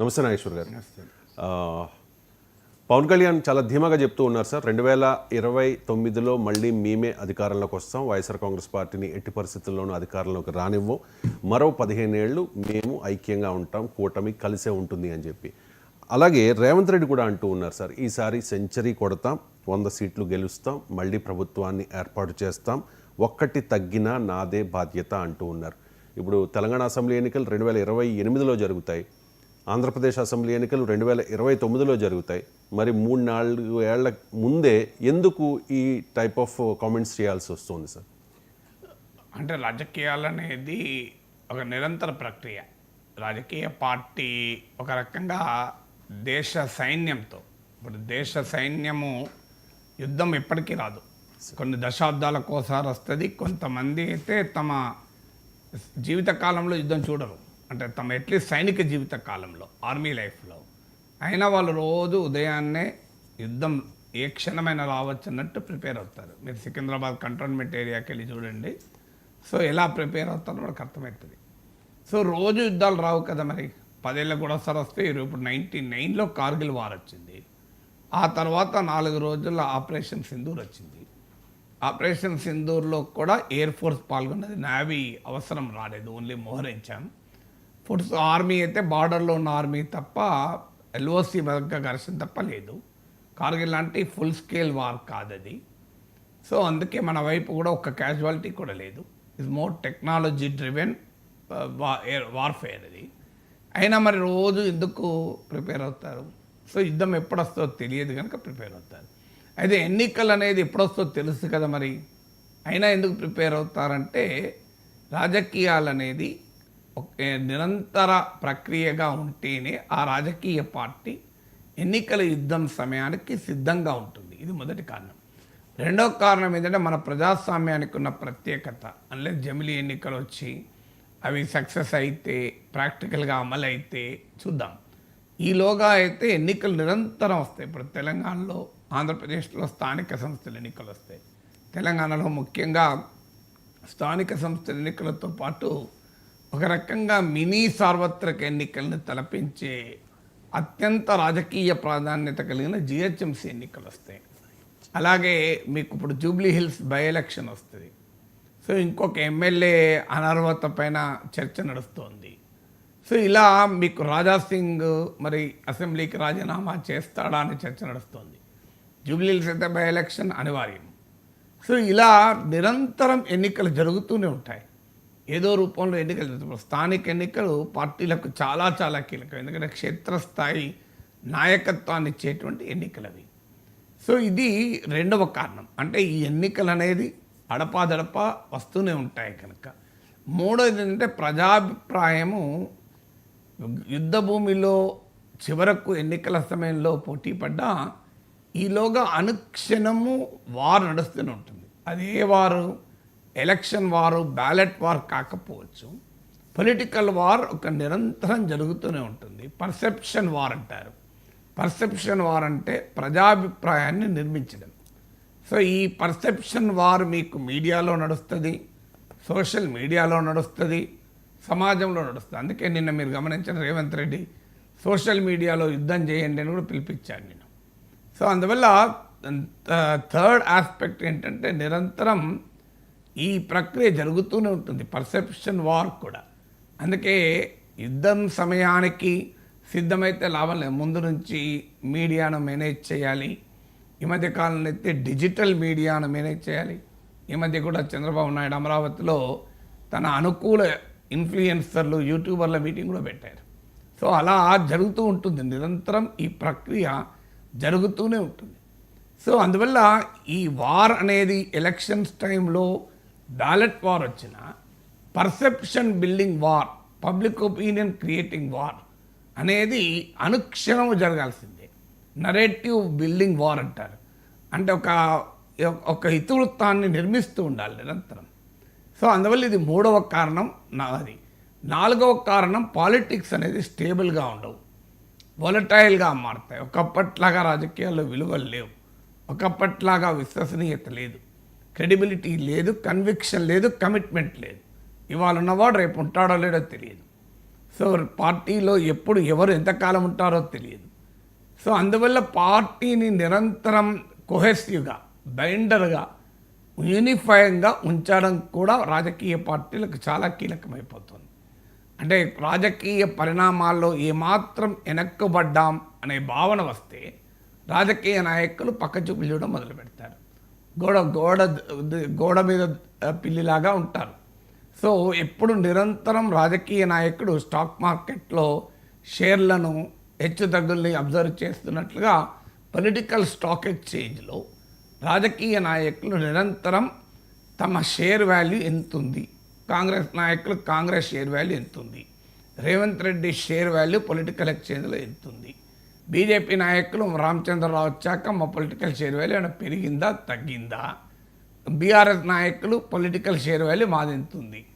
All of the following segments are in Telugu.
నమస్తే నాగేశ్వర్ గారు. పవన్ కళ్యాణ్ చాలా ధీమాగా చెప్తూ ఉన్నారు సార్. రెండు వేల ఇరవై తొమ్మిదిలో మళ్ళీ మేమే అధికారంలోకి వస్తాం. వైఎస్ఆర్ కాంగ్రెస్ పార్టీని ఎట్టి పరిస్థితుల్లోనూ అధికారంలోకి రానివ్వం. మరో పదిహేను ఏళ్ళు మేము ఐక్యంగా ఉంటాం. కూటమి కలిసే ఉంటుంది అని చెప్పి. అలాగే రేవంత్ రెడ్డి కూడా అంటూ ఉన్నారు సార్ ఈసారి సెంచరీ కొడతాం వంద సీట్లు గెలుస్తాం మళ్ళీ ప్రభుత్వాన్ని ఏర్పాటు చేస్తాం. ఒక్కటి తగ్గినా నాదే బాధ్యత అంటూ ఉన్నారు. ఇప్పుడు తెలంగాణ అసెంబ్లీ ఎన్నికలు రెండు వేల ఇరవై ఎనిమిదిలో జరుగుతాయి. ఆంధ్రప్రదేశ్ అసెంబ్లీ ఎన్నికలు రెండు వేల ఇరవై తొమ్మిదిలో జరుగుతాయి. మరి మూడు నాలుగు ఏళ్ళ ముందే ఎందుకు ఈ టైప్ ఆఫ్ కామెంట్స్ చేయాల్సి వస్తుంది సార్ అంటే రాజకీయాలు అనేది ఒక నిరంతర ప్రక్రియ. రాజకీయ పార్టీ ఒక రకంగా దేశ సైన్యంతో ఇప్పుడు దేశ సైన్యము యుద్ధం ఎప్పటికీ రాదు. కొన్ని దశాబ్దాలకు ఒకసారి వస్తుంది కొంతమంది అయితే తమ జీవితకాలంలో యుద్ధం చూడరు. అంటే తమ ఎట్లీస్ట్ సైనిక జీవిత కాలంలో ఆర్మీ లైఫ్లో. అయినా వాళ్ళు రోజు ఉదయాన్నే యుద్ధం ఏ క్షణమైనా రావచ్చు అన్నట్టు ప్రిపేర్ అవుతారు. మీరు సికింద్రాబాద్ కంటోన్మెంట్ ఏరియాకి వెళ్ళి చూడండి. సో ఎలా ప్రిపేర్ అవుతారో మనకు అర్థమవుతుంది. సో రోజు యుద్ధాలు రావు కదా మరి. పదేళ్ళకు కూడా ఒకసారి వస్తే ఇప్పుడు నైంటీ నైన్లో కార్గిల్ వార్ వచ్చింది. ఆ తర్వాత నాలుగు రోజుల్లో ఆపరేషన్ సింధూర్ వచ్చింది. ఆపరేషన్ సింధూర్లో కూడా ఎయిర్ ఫోర్స్ పాల్గొన్నది. నావీ అవసరం రాలేదు. ఓన్లీ మోహరించాం. ఫుడ్స్ ఆర్మీ అయితే బార్డర్లో ఉన్న ఆర్మీ తప్ప ఎల్ఓసి మధ్య ఘర్షణ తప్ప లేదు. కార్గిల్ లాంటి ఫుల్ స్కేల్ వార్ కాదది. సో అందుకే మన వైపు కూడా ఒక క్యాజువాలిటీ కూడా లేదు. Is more technology driven warfare అది. అయినా మరి రోజు ఎందుకు ప్రిపేర్ అవుతారు? సో యుద్ధం ఎప్పుడు వస్తుందో తెలియదు కనుక ప్రిపేర్ అవుతారు. అయితే ఎన్నికలు అనేది ఎప్పుడొస్తుందో తెలుసు కదా మరి? అయినా ఎందుకు ప్రిపేర్ అవుతారంటే రాజకీయాలు అనేది నిరంతర ప్రక్రియగా ఉంటేనే ఆ రాజకీయ పార్టీ ఎన్నికల యుద్ధం సమయానికి సిద్ధంగా ఉంటుంది. ఇది మొదటి కారణం. రెండో కారణం ఏంటంటే మన ప్రజాస్వామ్యానికి ఉన్న ప్రత్యేకత. అంటే జమిలి ఎన్నికలు వచ్చి అవి సక్సెస్ అయితే ప్రాక్టికల్గా అమలు అయితే చూద్దాం. ఈలోగా అయితే ఎన్నికలు నిరంతరం వస్తాయి. ఇప్పుడు తెలంగాణలో ఆంధ్రప్రదేశ్లో స్థానిక సంస్థల ఎన్నికలు వస్తాయి. తెలంగాణలో ముఖ్యంగా స్థానిక సంస్థల ఎన్నికలతో పాటు ఒక రకంగా మినీ సార్వత్రిక ఎన్నికలను తలపించే అత్యంత రాజకీయ ప్రాధాన్యత కలిగిన జిహెచ్ఎంసీ ఎన్నికలు వస్తాయి. అలాగే మీకు ఇప్పుడు జూబ్లీ హిల్స్ బై ఎలక్షన్ వస్తుంది. సో ఇంకొక ఎమ్మెల్యే అనర్హత పైన చర్చ నడుస్తోంది. సో ఇలా మీకు రాజా సింగ్ మరి అసెంబ్లీకి రాజీనామా చేస్తాడా అని చర్చ నడుస్తోంది. జూబ్లీ హిల్స్ అయితే బై ఎలక్షన్ అనివార్యం. సో ఇలా నిరంతరం ఎన్నికలు జరుగుతూనే ఉంటాయి. ఏదో రూపంలో ఎన్నికలు జరుగుతాయి. స్థానిక ఎన్నికలు పార్టీలకు చాలా చాలా కీలకం. ఎందుకంటే క్షేత్రస్థాయి నాయకత్వాన్ని ఇచ్చేటువంటి ఎన్నికలు అవి సో ఇది రెండవ కారణం. అంటే ఈ ఎన్నికలు అనేది అడపాదడప వస్తూనే ఉంటాయి కనుక. మూడోది ఏంటంటే ప్రజాభిప్రాయము యుద్ధ భూమిలో చివరకు ఎన్నికల సమయంలో పోటీ పడ్డా ఈలోగా అనుక్షణము వారు నడుస్తూనే ఉంటుంది. అదే వారు ఎలక్షన్ వారు బ్యాలెట్ వార్ కాకపోవచ్చు. పొలిటికల్ వార్ ఒక నిరంతరం జరుగుతూనే ఉంటుంది. పర్సెప్షన్ వార్ అంటారు. పర్సెప్షన్ వార్ అంటే ప్రజాభిప్రాయాన్ని నిర్మించడం. సో ఈ పర్సెప్షన్ వార్ మీకు మీడియాలో నడుస్తుంది సోషల్ మీడియాలో నడుస్తుంది సమాజంలో నడుస్తుంది. అందుకే నిన్న మీరు గమనించిన రేవంత్ రెడ్డి సోషల్ మీడియాలో యుద్ధం చేయండి అని కూడా పిలిపించాను నేను సో అందువల్ల థర్డ్ ఆస్పెక్ట్ ఏంటంటే నిరంతరం ఈ ప్రక్రియ జరుగుతూనే ఉంటుంది పర్సెప్షన్ వార్ కూడా. అందుకే యుద్ధం సమయానికి సిద్ధమైతే లాభం లేదు. ముందు నుంచి మీడియాను మేనేజ్ చేయాలి. ఈ మధ్య కాలంలో అయితే డిజిటల్ మీడియాను మేనేజ్ చేయాలి. ఈ మధ్య కూడా చంద్రబాబు నాయుడు అమరావతిలో తన అనుకూల ఇన్ఫ్లుయెన్సర్లు యూట్యూబర్ల మీటింగ్ కూడా పెట్టారు. సో అలా జరుగుతూ ఉంటుంది. నిరంతరం ఈ ప్రక్రియ జరుగుతూనే ఉంటుంది. సో అందువల్ల ఈ వార్ అనేది ఎలక్షన్స్ టైంలో బ్యాలెట్ వార్ వచ్చిన perception building war public opinion creating war అనేది అనుక్షణము జరగాల్సిందే. నరేటివ్ బిల్డింగ్ వార్ అంటారు. అంటే ఒక ఒక ఇతివృత్తాన్ని నిర్మిస్తూ ఉండాలి నిరంతరం. సో అందువల్ల ఇది మూడవ కారణం నాది. నాలుగవ కారణం పాలిటిక్స్ అనేది స్టేబుల్గా ఉండవు. వొలటైల్గా మారుతాయి. ఒకప్పట్లాగా రాజకీయాల్లో విలువలు లేవు. ఒకప్పట్లాగా విశ్వసనీయత లేదు. క్రెడిబిలిటీ లేదు కన్విక్షన్ లేదు కమిట్మెంట్ లేదు. ఇవాళ ఉన్నవాడు రేపు ఉంటాడో లేడో తెలియదు. సో పార్టీలో ఎప్పుడు ఎవరు ఎంతకాలం ఉంటారో తెలియదు. సో అందువల్ల పార్టీని నిరంతరం కొహెసివ్గా బైండర్గా యూనిఫైంగా ఉంచడం కూడా రాజకీయ పార్టీలకు చాలా కీలకమైపోతుంది. అంటే రాజకీయ పరిణామాల్లో ఏమాత్రం వెనక్కబడ్డాం అనే భావన వస్తే రాజకీయ నాయకులు పక్కచూపులు చూడడం మొదలు పెడతారు గోడ గోడ గోడ మీద పిల్లిలాగా ఉంటారు. సో ఎప్పుడు నిరంతరం రాజకీయ నాయకుడు స్టాక్ మార్కెట్లో షేర్లను హెచ్చు తగ్గుల్ని అబ్జర్వ్ చేస్తున్నట్లుగా పొలిటికల్ స్టాక్ ఎక్స్చేంజ్లో రాజకీయ నాయకులు నిరంతరం తమ షేర్ వాల్యూ ఎంతుంది. కాంగ్రెస్ నాయకులు కాంగ్రెస్ షేర్ వాల్యూ ఎంతుంది. Revanth Reddy share value political ఎక్స్చేంజ్లో ఎంతుంది. బీజేపీ నాయకులు రామచంద్రరావు వచ్చాక మా పొలిటికల్ షేర్ వాల్యూ ఏమైనా పెరిగిందా తగ్గిందా? బీఆర్ఎస్ నాయకులు పొలిటికల్ షేర్ వాల్యూ మాదింతుంది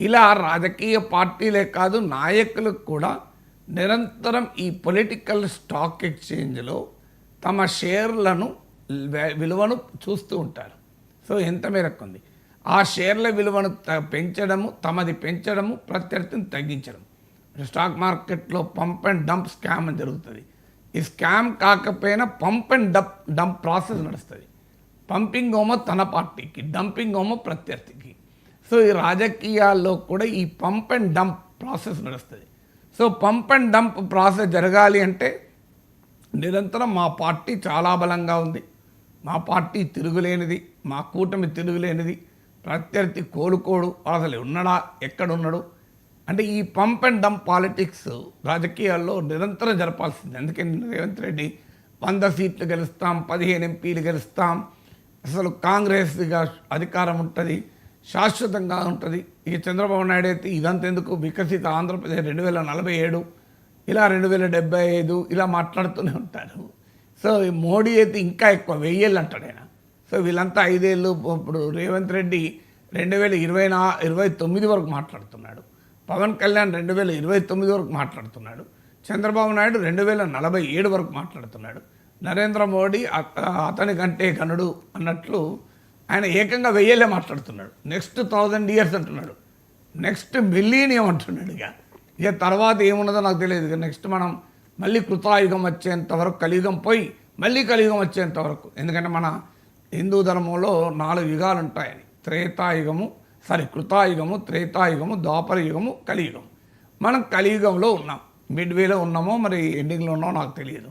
ఇలా రాజకీయ పార్టీలే కాదు నాయకులకు కూడా నిరంతరం ఈ పొలిటికల్ స్టాక్ ఎక్స్చేంజ్లో తమ షేర్లను విలువను చూస్తూ ఉంటారు. సో ఎంత మేరకు ఉంది? ఆ షేర్ల విలువను త- పెంచడము తమది పెంచడము ప్రత్యర్థిని తగ్గించడం. స్టాక్ మార్కెట్లో పంప్ అండ్ డంప్ స్కామ్ అని జరుగుతుంది. ఈ స్కామ్ కాకపోయినా pump and dump dump process నడుస్తుంది. పంపింగ్ హోమో తన పార్టీకి డంపింగ్ హోమో ప్రత్యర్థికి. సో ఈ రాజకీయాల్లో కూడా ఈ పంప్ అండ్ డంప్ ప్రాసెస్ నడుస్తుంది. So pump and dump process జరగాలి అంటే నిరంతరం మా పార్టీ చాలా బలంగా ఉంది. మా పార్టీ తిరుగులేనిది మా కూటమి తిరుగులేనిది. ప్రత్యర్థి కోలుకోడు అసలు ఉన్నాడా ఎక్కడున్నాడు అంటే ఈ పంప్ అండ్ డంప్ పాలిటిక్స్ రాజకీయాల్లో నిరంతరం జరపాల్సింది. అందుకే రేవంత్ రెడ్డి వంద సీట్లు గెలుస్తాం పదిహేను ఎంపీలు గెలుస్తాం. అసలు కాంగ్రెస్గా అధికారం ఉంటుంది శాశ్వతంగా ఉంటుంది. ఇక చంద్రబాబు నాయుడు అయితే ఇదంతా ఎందుకు? వికసిత ఆంధ్రప్రదేశ్ రెండు వేల నలభై ఏడు ఇలా రెండు వేల డెబ్బై ఐదు ఇలా మాట్లాడుతూనే ఉంటారు సో మోడీ అయితే ఇంకా ఎక్కువ వెయ్యేళ్ళు అంటాడు ఆయన. సో వీళ్ళంతా ఐదేళ్ళు ఇప్పుడు రేవంత్ రెడ్డి రెండు వేల ఇరవై నా ఇరవై తొమ్మిది వరకు మాట్లాడుతున్నాడు. పవన్ కళ్యాణ్ రెండు వేల ఇరవై తొమ్మిది వరకు మాట్లాడుతున్నాడు. చంద్రబాబు నాయుడు రెండు వేల నలభై ఏడు వరకు మాట్లాడుతున్నాడు. నరేంద్ర మోడీ అత- అతని కంటే కనుడు అన్నట్లు ఆయన ఏకంగా వెయ్యేలే మాట్లాడుతున్నాడు. నెక్స్ట్ థౌజండ్ ఇయర్స్ అంటున్నాడు. నెక్స్ట్ మిలీనియం అంటున్నాడు ఇక. ఇక తర్వాత ఏమున్నదో నాకు తెలియదు. ఇక నెక్స్ట్ మనం మళ్ళీ కృతాయుగం వచ్చేంత వరకు కలియుగం పోయి మళ్ళీ కలియుగం వచ్చేంత వరకు. ఎందుకంటే మన హిందూ ధర్మంలో నాలుగు యుగాలు ఉంటాయని త్రేతాయుగము సారీ కృతాయుగము త్రేతాయుగము ద్వాపర యుగము కలియుగం. మనం కలియుగంలో ఉన్నాం. మిడ్వేలో ఉన్నామో మరి ఎండింగ్లో ఉన్నామో నాకు తెలియదు.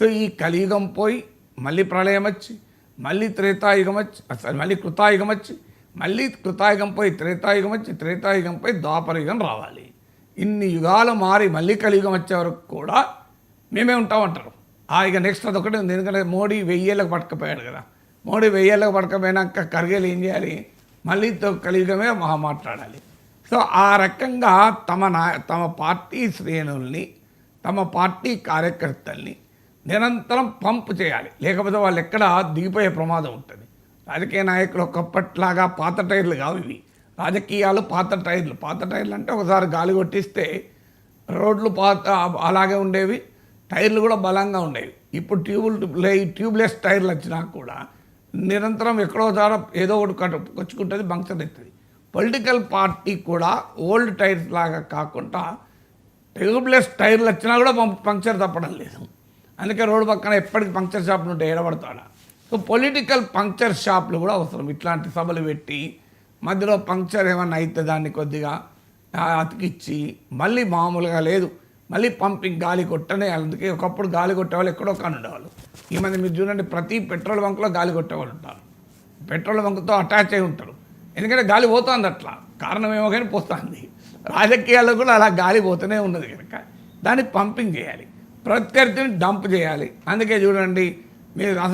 సో ఈ కలియుగం పోయి మళ్ళీ ప్రళయం వచ్చి మళ్ళీ త్రేతాయుగం వచ్చి సారీ మళ్ళీ కృతాయుగం వచ్చి మళ్ళీ కృతాయుగం పోయి త్రేతాయుగం వచ్చి త్రేతాయుగం పోయి ద్వాపరయుగం రావాలి. ఇన్ని యుగాలు మారి మళ్ళీ కలియుగం వచ్చే వరకు కూడా మేమే ఉంటామంటారు. ఆ ఇక నెక్స్ట్ అదొకటి ఉంది. ఎందుకంటే మోడీ వెయ్యేళ్ళకు పట్టుకపోయాడు కదా. మోడీ వెయ్యేళ్ళకు పట్టుకపోయినాక కరిగేలు ఏం చేయాలి? మళ్ళీ కలియుగమే మహా మాట్లాడాలి. సో ఆ రకంగా తమ నా తమ పార్టీ శ్రేణుల్ని తమ పార్టీ కార్యకర్తల్ని నిరంతరం పంప్ చేయాలి. లేకపోతే వాళ్ళు ఎక్కడ దిగిపోయే ప్రమాదం ఉంటుంది. రాజకీయ నాయకులు ఒకప్పట్లాగా పాత టైర్లు కావు ఇవి. రాజకీయాలు పాత టైర్లు. పాత టైర్లు అంటే ఒకసారి గాలి కొట్టిస్తే రోడ్లు పాత అలాగే ఉండేవి. టైర్లు కూడా బలంగా ఉండేవి. ఇప్పుడు ట్యూబుల్ ట్యూబ్లెస్ టైర్లు వచ్చినా కూడా నిరంతరం ఎక్కడో ద్వారా ఏదో ఒకటి కట్ కొచ్చుకుంటుంది బంక్చర్ అవుతుంది పొలిటికల్ పార్టీ కూడా ఓల్డ్ టైర్స్ లాగా కాకుండా ట్యూబ్లెస్ టైర్లు వచ్చినా కూడా పంక్చర్ తప్పడం లేదు. అందుకే రోడ్డు పక్కన ఎప్పటికీ పంక్చర్ షాపులు ఉంటాయి ఏడబడతాడా. సో పొలిటికల్ పంక్చర్ షాపులు కూడా అవసరం. ఇట్లాంటి సభలు పెట్టి మధ్యలో పంక్చర్ ఏమన్నా అయితే దాన్ని కొద్దిగా అతికిచ్చి మళ్ళీ మామూలుగా లేదు. మళ్ళీ పంపింగ్ గాలి కొట్టనే అందుకే ఒకప్పుడు గాలి కొట్టేవాళ్ళు ఎక్కడో కానీ ఉండేవాళ్ళు ఈ మధ్య మీరు చూడండి ప్రతి పెట్రోల్ బంక్లో గాలి కొట్టేవాళ్ళు ఉంటారు. పెట్రోల్ బంక్తో అటాచ్ అయి ఉంటారు. ఎందుకంటే గాలి పోతుంది అట్లా. కారణం ఏమో కానీ పోతుంది. రాజకీయాల్లో కూడా అలా గాలి పోతూనే ఉన్నది కనుక దాన్ని పంపింగ్ చేయాలి. ప్రత్యర్థిని డంప్ చేయాలి. అందుకే చూడండి మీరు అసలు